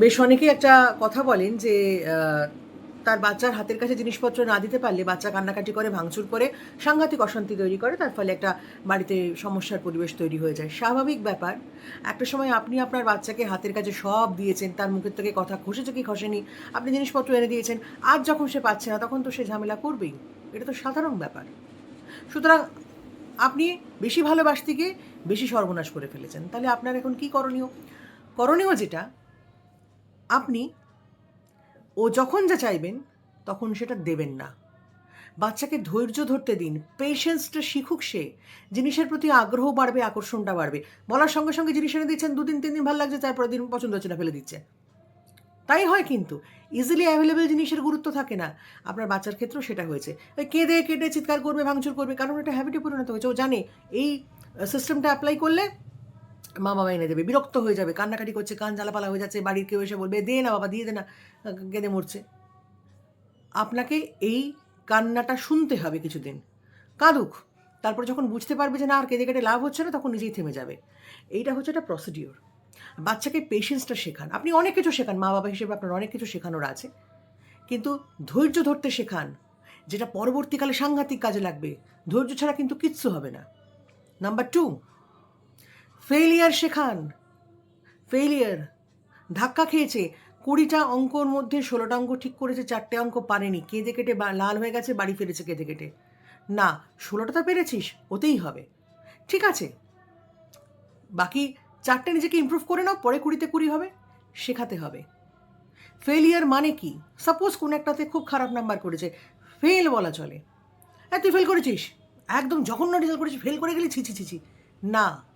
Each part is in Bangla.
বেশ অনেকেই একটা কথা বলেন যে তার বাচ্চার হাতের কাছে জিনিসপত্র না দিতে পারলে বাচ্চা কান্নাকাটি করে, ভাঙচুর করে, সাংঘাতিক অশান্তি তৈরি করে, তার ফলে একটা বাড়িতে সমস্যার পরিবেশ তৈরি হয়ে যায়। স্বাভাবিক ব্যাপার, একটা সময় আপনি আপনার বাচ্চাকে হাতের কাছে সব দিয়েছেন, তার মুখের থেকে কথা খসেছে কি খসেনি, আপনি জিনিসপত্র এনে দিয়েছেন আর যখন সে পাচ্ছে না, তখন তো সে ঝামেলা করবেই। এটা তো সাধারণ ব্যাপার। সুতরাং আপনি বেশি ভালোবাসতে গিয়ে বেশি সর্বনাশ করে ফেলেছেন। তাহলে আপনার এখন কি করণীয়? করণীয় যেটা আপনি ও যখন যা চাইবেন, তখন সেটা দেবেন না। বাচ্চাকে ধৈর্য ধরতে দিন পেশেন্সটা শিখুক সে, জিনিসের প্রতি আগ্রহ বাড়বে, আকর্ষণটা বাড়বে। বলার সঙ্গে সঙ্গে জিনিস এনে দিচ্ছেন, দুদিন, তিন দিন ভালো লাগছে তারপরে দিন পছন্দ হচ্ছে না, ফেলে দিচ্ছে। তাই হয় কিন্তু ইজিলি অ্যাভেলেবেল জিনিসের গুরুত্ব থাকে না। আপনার বাচ্চার ক্ষেত্রেও সেটা হয়েছে। কেঁদে, কেটে, চিৎকার করবে, ভাঙচুর করবে, কারণ এটা হ্যাবিটে পরিণত হয়েছে। ও জানে, এই সিস্টেমটা অ্যাপ্লাই করলে মা বাবা এনে দেবে বিরক্ত হয়ে যাবে, কান্নাকাটি করছে, কান জ্বালাপালা হয়ে যাচ্ছে, বাড়ির কেউ এসে বলবে, দে না বাবা, দিয়ে দে না। কেঁদে মরছে। আপনাকে এই কান্নাটা শুনতে হবে কিছুদিন। কাঁদুক। তারপর যখন বুঝতে পারবে যে না, আর কেঁদে কেটে লাভ হচ্ছে না, তখন নিজেই থেমে যাবে। এইটা হচ্ছে একটা প্রসিডিওর বাচ্চাকে পেশেন্সটা শেখান। আপনি অনেক কিছু শেখান মা বাবা হিসেবে আপনার অনেক কিছু শেখানোর আছে। কিন্তু ধৈর্য ধরতে শেখান, যেটা পরবর্তীকালে সাংঘাতিক কাজে লাগবে। ধৈর্য ছাড়া কিন্তু কিচ্ছু হবে না। নাম্বার টু ফেলিয়ার শেখান। ফেলিয়ার ধাক্কা খেয়েছে। কুড়িটা অঙ্কর মধ্যে ষোলোটা অঙ্ক ঠিক করেছে, চারটে অঙ্ক পারেনি। কেঁদে কেটে লাল হয়ে গেছে, বাড়ি ফিরেছে কেঁদে কেটে। না, ষোলোটা তো পেরেছিস ওতেই হবে। ঠিক আছে। বাকি চারটে নিজেকে ইমপ্রুভ করে নাও, পরে কুড়িতে কুড়ি হবে, শেখাতে হবে। ফেলিয়ার মানে কি? সাপোজ কোন একটাতে খুব খারাপ নাম্বার করেছে। ফেল বলা চলে। হ্যাঁ তুই ফেল করেছিস? একদম জঘন্য রেজাল্ট করেছিস। ফেল করে গেলি, ছি ছি ছি ছি। না।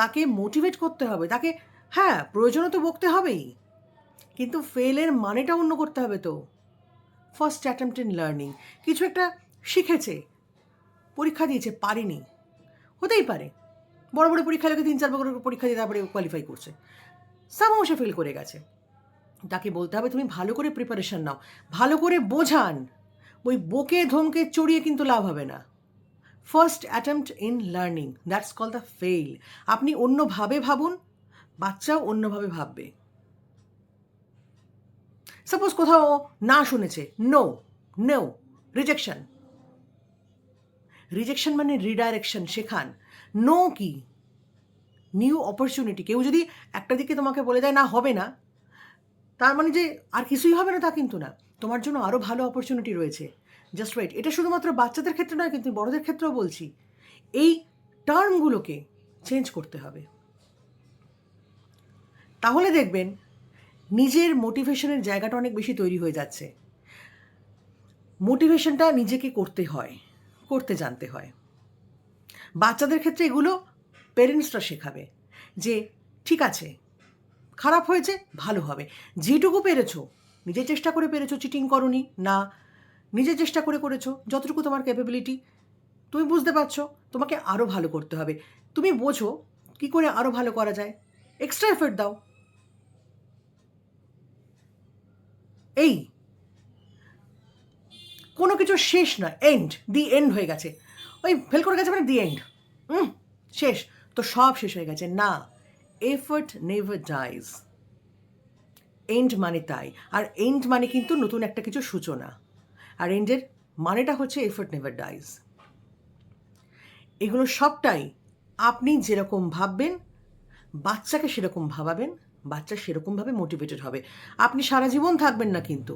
তাকে মোটিভেট করতে হবে, তাকে হ্যাঁ প্রয়োজনও তো বকতে হবেই। কিন্তু ফেলের মানেটা অন্য করতে হবে তো। ফার্স্ট অ্যাটেম্পট ইন লার্নিং কিছু একটা শিখেছে, পরীক্ষা দিয়েছে, পারেনি। হতেই পারে। বড় বড় পরীক্ষা লোকে তিন চার বছর পরীক্ষা দিয়ে তারপরে কোয়ালিফাই করছে। সামাও সে ফেল করে গেছে। তাকে বলতে হবে, তুমি ভালো করে প্রিপারেশন নাও। ভালো করে বোঝান। ওই বকে ধমকে চড়িয়ে কিন্তু লাভ হবে না। First attempt in learning that's call the fail আপনি অন্যভাবে ভাবুন, বাচ্চাও অন্যভাবে ভাববে। সাপোজ কোথাও না শুনেছে নো নো রিজেকশন রিজেকশন মানে রিডাইরেকশন শেখান। নো কি? নিউ অপরচুনিটি কেউ যদি একটা দিকে তোমাকে বলে দেয়, না, হবে না। তার মানে যে আর কিছুই হবে না তা কিন্তু না। তোমার জন্য আরও ভালো অপরচুনিটি রয়েছে। জাস্ট ওয়েট এটা শুধুমাত্র বাচ্চাদের ক্ষেত্রে নয়, কিন্তু বড়দের ক্ষেত্রেও বলছি। এই টার্মগুলোকে চেঞ্জ করতে হবে। তাহলে দেখবেন, নিজের মোটিভেশনের জায়গাটা অনেক বেশি তৈরি হয়ে যাচ্ছে। মোটিভেশনটা নিজেকে করতে হয়, করতে জানতে হয়। বাচ্চাদের ক্ষেত্রে এগুলো পেরেন্টসরা শেখাবে যে, ঠিক আছে, খারাপ হয়েছে, ভালো হবে। যেটুকু পেরেছ নিজে চেষ্টা করে পেরেছ, চিটিং করনি, না নিজে চেষ্টা করে করেছ, যতটুকু তোমার ক্যাপাবিলিটি তুমি বুঝতে পারছ, তোমাকে আরও ভালো করতে হবে। তুমি বোঝো কি করে আরও ভালো করা যায়। এক্সট্রা এফর্ট দাও। এই। কোনো কিছু শেষ না এন্ড দি এন্ড হয়ে গেছে। ওই ফেল করে গেছে মানে দি এন্ড হুম শেষ। তো সব শেষ হয়ে গেছে। না এফর্ট নেভার ডাইজ এন্ড মানে তাই। আর এন্ড মানে কিন্তু নতুন একটা কিছু সূচনা। আর এন্ডের মানেটা হচ্ছে এফোর্ট নেভার ডাইজ এগুলো সবটাই আপনি যেরকম ভাববেন, বাচ্চাকে সেরকম ভাবাবেন, বাচ্চা সেরকমভাবে মোটিভেটেড হবে। আপনি সারা জীবন থাকবেন না কিন্তু।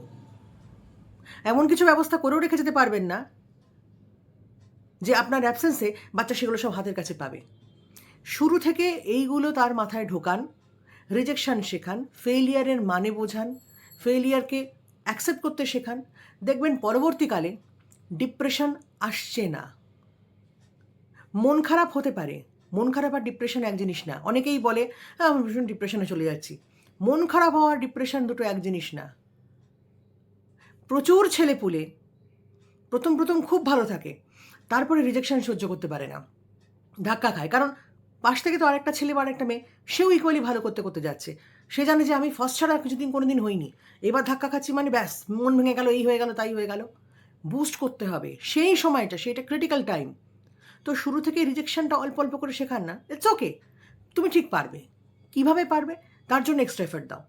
এমন কিছু ব্যবস্থা করেও রেখে যেতে পারবেন না যে আপনার অ্যাবসেন্সে বাচ্চা সেগুলো সব হাতের কাছে পাবে। শুরু থেকে এইগুলো তার মাথায় ঢোকান রিজেকশান শেখান ফেলিয়ারের মানে বোঝান ফেলিয়ারকে অ্যাকসেপ্ট করতে শেখান। দেখবেন পরবর্তীকালে ডিপ্রেশন আসছে না। মন খারাপ হতে পারে। মন খারাপ আর ডিপ্রেশন এক জিনিস না। অনেকেই বলে হ্যাঁ আমি ভীষণ ডিপ্রেশনে চলে যাচ্ছি। মন খারাপ হওয়া ডিপ্রেশন দুটো এক জিনিস না। প্রচুর ছেলে পুলে, প্রথম প্রথম খুব ভালো থাকে, তারপরে রিজেকশন সহ্য করতে পারে না। ধাক্কা খায়। কারণ পাশ থেকে তো আরেকটা ছেলে বা আরেকটা মেয়ে, সেও ইকুয়ালি ভালো করতে করতে যাচ্ছে। সে জানে যে আমি ফার্স্ট ছাড়া আর কিছুদিন কোনোদিন হইনি। এবার ধাক্কা খাচ্ছি মানে ব্যাস, মন ভেঙে গেল, এই হয়ে গেল, তাই হয়ে গেল। বুস্ট করতে হবে। সেই সময়টা সেটা ক্রিটিক্যাল টাইম তো শুরু থেকে রিজেকশনটা অল্প অল্প করে শেখান না। ইটস ওকে তুমি ঠিক পারবে। কীভাবে পারবে? তার জন্য এক্সট্রা এফার্ট দাও।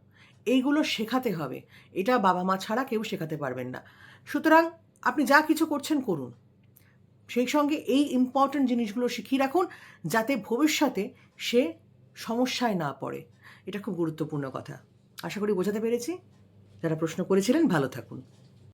এইগুলো শেখাতে হবে। এটা বাবা মা ছাড়া কেউ শেখাতে পারবেন না। সুতরাং আপনি যা কিছু করছেন, করুন। সেই সঙ্গে এই ইম্পর্ট্যান্ট জিনিসগুলো শিখিয়ে রাখুন, যাতে ভবিষ্যতে সে সমস্যায় না পড়ে। এটা খুব গুরুত্বপূর্ণ কথা। আশা করি বোঝাতে পেরেছি। যারা প্রশ্ন করেছিলেন ভালো থাকুন।